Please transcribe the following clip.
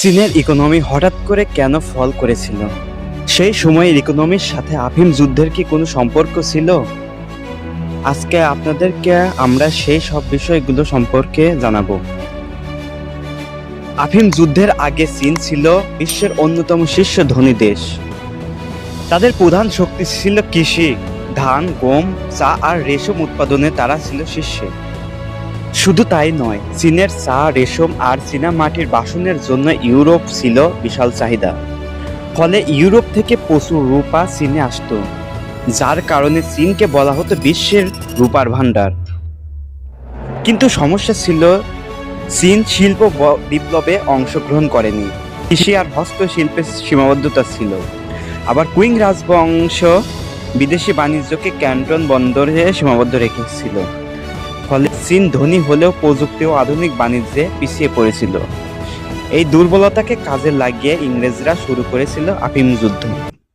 চীনের ইকোনমি হঠাৎ করে কেন ফল করেছিল? সেই সময়ের ইকোনমির সাথে আফিম যুদ্ধের কি কোনো সম্পর্ক ছিল? আজকে আপনাদেরকে আমরা সেই সব বিষয়গুলো সম্পর্কে জানাব। আফিম যুদ্ধের আগে চীন ছিল বিশ্বের অন্যতম শীর্ষ ধনী দেশ। তাদের প্রধান শক্তি ছিল কৃষি। ধান, গম, চা আর রেশম উৎপাদনে তারা ছিল শীর্ষে। শুধু তাই নয়, চীনের চা, রেশম আর চীনা মাটির বাসনের জন্য ইউরোপ ছিল বিশাল চাহিদা। ফলে ইউরোপ থেকে প্রচুর রূপা চীনে আসতো, যার কারণে চীনকে বলা হতো বিশ্বের রূপার ভাণ্ডার। কিন্তু সমস্যা ছিল, চীন শিল্প বিপ্লবে অংশগ্রহণ করেনি। কৃষি আর হস্তশিল্পের সীমাবদ্ধতা ছিল। আবার কুইং রাজবংশ বিদেশি বাণিজ্যকে ক্যান্টন বন্দরে সীমাবদ্ধ রেখেছিল। ফলে চীন ধনী হলেও প্রযুক্তি ও আধুনিক বাণিজ্যে পিছিয়ে পড়েছিল। এই দুর্বলতাকে কাজে লাগিয়ে ইংরেজরা শুরু করেছিল আফিম যুদ্ধ।